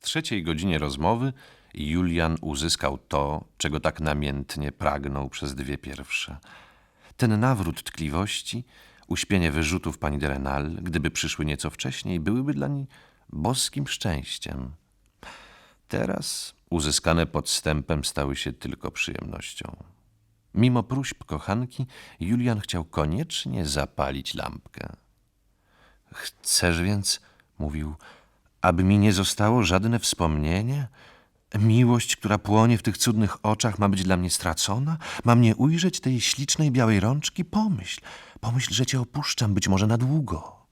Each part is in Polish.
trzeciej godzinie rozmowy Julian uzyskał to, czego tak namiętnie pragnął przez dwie pierwsze. Ten nawrót tkliwości, uśpienie wyrzutów pani de Renal, gdyby przyszły nieco wcześniej, byłyby dla niej boskim szczęściem. Teraz uzyskane podstępem stały się tylko przyjemnością. Mimo próśb kochanki, Julian chciał koniecznie zapalić lampkę. Chcesz więc, mówił, aby mi nie zostało żadne wspomnienie? Miłość, która płonie w tych cudnych oczach, ma być dla mnie stracona? Mam nie ujrzeć tej ślicznej białej rączki? Pomyśl, pomyśl, że cię opuszczam, być może na długo.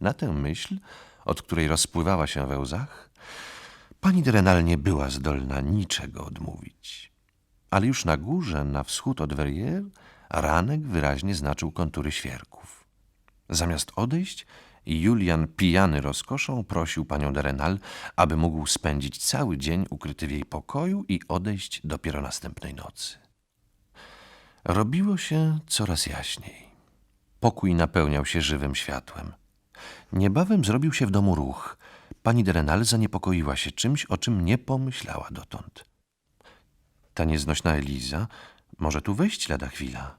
Na tę myśl, od której rozpływała się we łzach, pani de Renal nie była zdolna niczego odmówić. Ale już na górze, na wschód od Verrières, ranek wyraźnie znaczył kontury świerków. Zamiast odejść, Julian, pijany rozkoszą, prosił panią de Renal, aby mógł spędzić cały dzień ukryty w jej pokoju i odejść dopiero następnej nocy. Robiło się coraz jaśniej. Pokój napełniał się żywym światłem. Niebawem zrobił się w domu ruch. Pani de Renal zaniepokoiła się czymś, o czym nie pomyślała dotąd. Ta nieznośna Eliza może tu wejść lada chwila.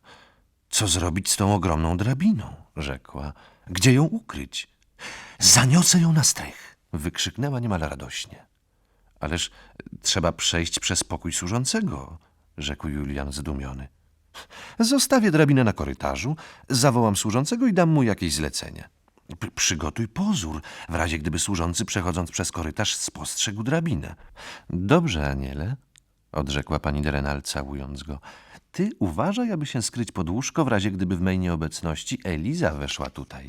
Co zrobić z tą ogromną drabiną? rzekła. Gdzie ją ukryć? Zaniosę ją na strych! wykrzyknęła niemal radośnie. Ależ trzeba przejść przez pokój służącego, rzekł Julian zdumiony. Zostawię drabinę na korytarzu, zawołam służącego i dam mu jakieś zlecenie. P- przygotuj pozór, w razie gdyby służący przechodząc przez korytarz spostrzegł drabinę. Dobrze, Aniele, odrzekła pani de Renal, całując go. Ty uważaj, aby się skryć pod łóżko, w razie gdyby w mej nieobecności Eliza weszła tutaj.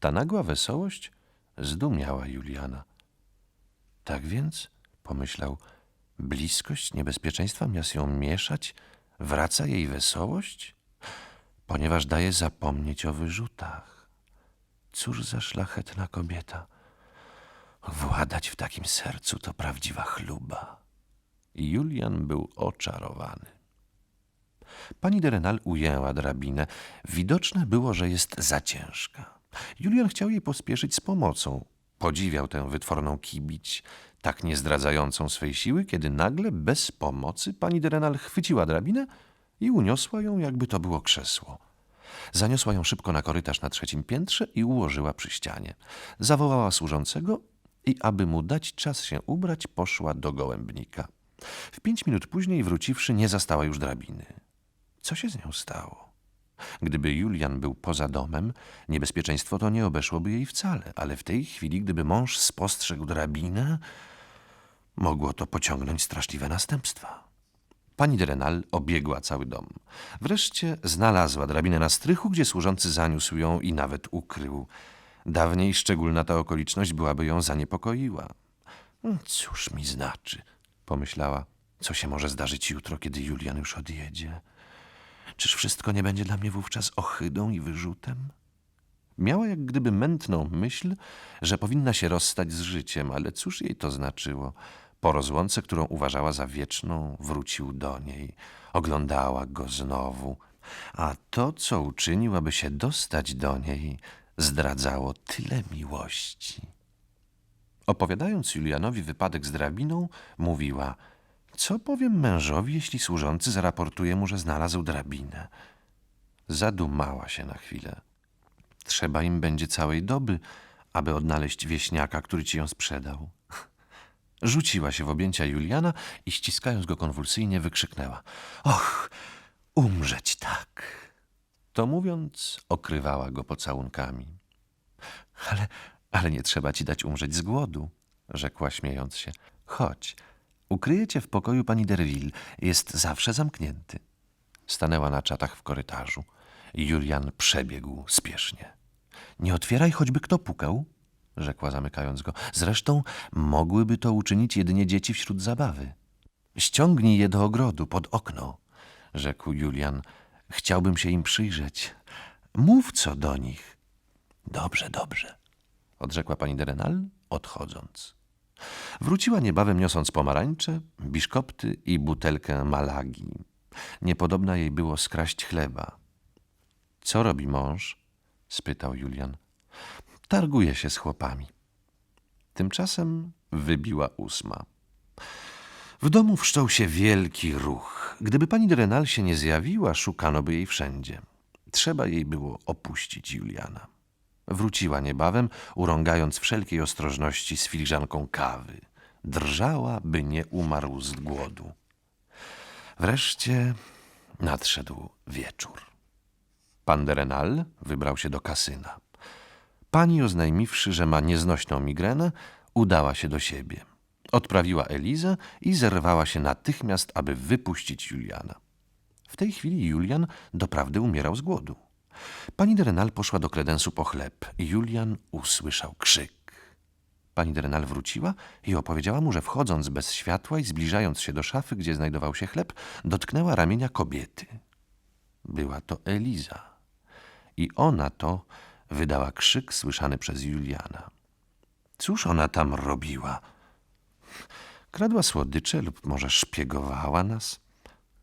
Ta nagła wesołość zdumiała Juliana. Tak więc, pomyślał, bliskość niebezpieczeństwa miast ją mieszać, wraca jej wesołość? Ponieważ daje zapomnieć o wyrzutach. Cóż za szlachetna kobieta. Władać w takim sercu to prawdziwa chluba. I Julian był oczarowany. Pani de Renal ujęła drabinę. Widoczne było, że jest za ciężka. Julian chciał jej pospieszyć z pomocą. Podziwiał tę wytworną kibić, tak nie zdradzającą swej siły, kiedy nagle, bez pomocy, pani de Renal chwyciła drabinę i uniosła ją, jakby to było krzesło. Zaniosła ją szybko na korytarz na trzecim piętrze i ułożyła przy ścianie. Zawołała służącego i, aby mu dać czas się ubrać, poszła do gołębnika. W pięć minut później, wróciwszy, nie zastała już drabiny. Co się z nią stało? Gdyby Julian był poza domem, niebezpieczeństwo to nie obeszłoby jej wcale, ale w tej chwili, gdyby mąż spostrzegł drabinę, mogło to pociągnąć straszliwe następstwa. Pani de Renal obiegła cały dom. Wreszcie znalazła drabinę na strychu, gdzie służący zaniósł ją i nawet ukrył. Dawniej szczególna ta okoliczność byłaby ją zaniepokoiła. "Hmm, Cóż mi znaczy, pomyślała, co się może zdarzyć jutro, kiedy Julian już odjedzie. Czyż wszystko nie będzie dla mnie wówczas ohydą i wyrzutem? Miała jak gdyby mętną myśl, że powinna się rozstać z życiem, ale cóż jej to znaczyło? Po rozłące, którą uważała za wieczną, wrócił do niej. Oglądała go znowu. A to, co uczynił, aby się dostać do niej, zdradzało tyle miłości. Opowiadając Julianowi wypadek z drabiną, mówiła – co powiem mężowi, jeśli służący zaraportuje mu, że znalazł drabinę? Zadumała się na chwilę. Trzeba im będzie całej doby, aby odnaleźć wieśniaka, który ci ją sprzedał. Rzuciła się w objęcia Juliana i ściskając go konwulsyjnie wykrzyknęła. Och, umrzeć tak! To mówiąc, okrywała go pocałunkami. Ale, ale nie trzeba ci dać umrzeć z głodu, rzekła śmiejąc się. Chodź, ukryję cię w pokoju pani Derville. Jest zawsze zamknięty. Stanęła na czatach w korytarzu. Julian przebiegł spiesznie. Nie otwieraj, choćby kto pukał, rzekła zamykając go. Zresztą mogłyby to uczynić jedynie dzieci wśród zabawy. Ściągnij je do ogrodu, pod okno, rzekł Julian. Chciałbym się im przyjrzeć. Mów co do nich. Dobrze, dobrze, odrzekła pani de Renal, odchodząc. Wróciła niebawem niosąc pomarańcze, biszkopty i butelkę malagi. Niepodobna jej było skraść chleba. Co robi mąż? spytał Julian. Targuje się z chłopami. Tymczasem Wybiła ósma. W domu wszczął się wielki ruch. Gdyby pani Renal się nie zjawiła, szukano by jej wszędzie. Trzeba jej było opuścić Juliana. Wróciła niebawem, urągając wszelkiej ostrożności z filiżanką kawy. Drżała, by nie umarł z głodu. Wreszcie nadszedł wieczór. Pan de Renal wybrał się do kasyna. Pani, oznajmiwszy, że ma nieznośną migrenę, udała się do siebie. Odprawiła Elizę i zerwała się natychmiast, aby wypuścić Juliana. W tej chwili Julian doprawdy umierał z głodu. Pani de Renal poszła do kredensu po chleb Julian usłyszał krzyk. Pani de Renal wróciła i opowiedziała mu, że wchodząc bez światła i zbliżając się do szafy, gdzie znajdował się chleb, dotknęła ramienia kobiety. Była to Eliza. I ona to wydała krzyk słyszany przez Juliana. Cóż ona tam robiła? Kradła słodycze lub może szpiegowała nas?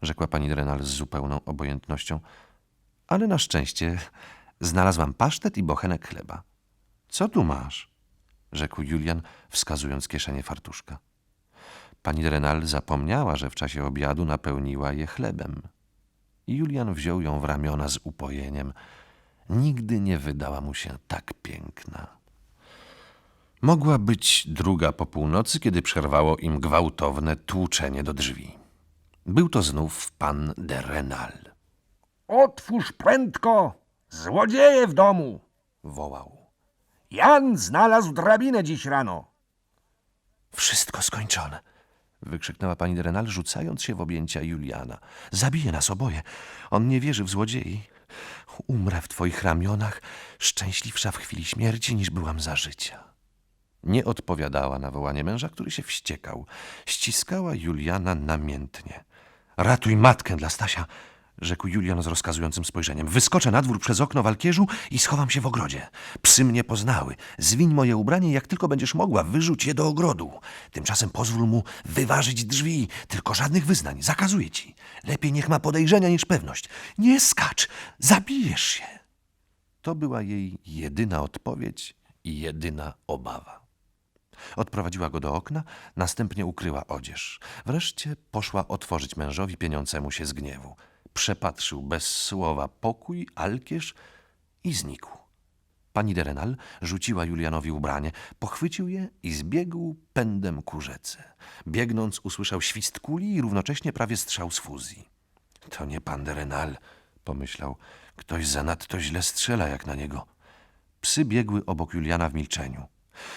Rzekła pani Drenal z zupełną obojętnością. Ale na szczęście znalazłam pasztet i bochenek chleba. Co tu masz? Rzekł Julian, wskazując kieszenie fartuszka. Pani Drenal zapomniała, że w czasie obiadu napełniła je chlebem. Julian wziął ją w ramiona z upojeniem. Nigdy nie wydała mu się tak piękna. Mogła być druga po północy, kiedy przerwało im gwałtowne tłuczenie do drzwi. Był to znów pan de Renal. Otwórz prędko! Złodzieje w domu! Wołał. Jan znalazł drabinę dziś rano. Wszystko skończone. Wykrzyknęła pani Renal, rzucając się w objęcia Juliana. Zabije nas oboje. On nie wierzy w złodziei. Umrę w twoich ramionach, szczęśliwsza w chwili śmierci, niż byłam za życia. Nie odpowiadała na wołanie męża, który się wściekał. Ściskała Juliana namiętnie. Ratuj matkę dla Stasia, rzekł Julian z rozkazującym spojrzeniem. Wyskoczę na dwór przez okno walkierzu i schowam się w ogrodzie. Psy mnie poznały. Zwiń moje ubranie jak tylko będziesz mogła, wyrzuć je do ogrodu. Tymczasem pozwól mu wyważyć drzwi. Tylko żadnych wyznań. Zakazuję ci. Lepiej niech ma podejrzenia niż pewność. Nie skacz. Zabijesz się. To była jej jedyna odpowiedź i jedyna obawa. Odprowadziła go do okna, następnie ukryła odzież. Wreszcie poszła otworzyć mężowi pieniącemu się z gniewu. Przepatrzył bez słowa pokój, alkierz i znikł. Pani de Renal rzuciła Julianowi ubranie, pochwycił je i zbiegł pędem ku rzece. Biegnąc usłyszał świst kuli i równocześnie prawie strzał z fuzji. To nie pan de Renal, pomyślał. Ktoś zanadto źle strzela jak na niego. Psy biegły obok Juliana w milczeniu.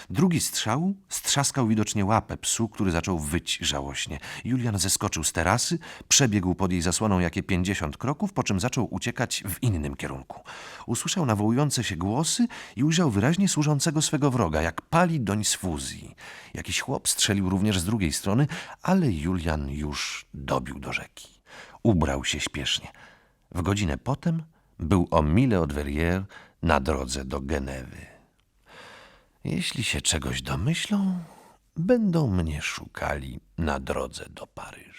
Drugi strzał strzaskał widocznie łapę psu, który zaczął wyć żałośnie. Julian zeskoczył z terasy, przebiegł pod jej zasłoną jakie pięćdziesiąt kroków, po czym zaczął uciekać w innym kierunku. Usłyszał nawołujące się głosy i ujrzał wyraźnie służącego swego wroga, jak pali doń z fuzji. Jakiś chłop strzelił również z drugiej strony, ale Julian już dobił do rzeki. Ubrał się śpiesznie. W godzinę potem był o mile od Verrières na drodze do Genewy. Jeśli się czegoś domyślą, będą mnie szukali na drodze do Paryża.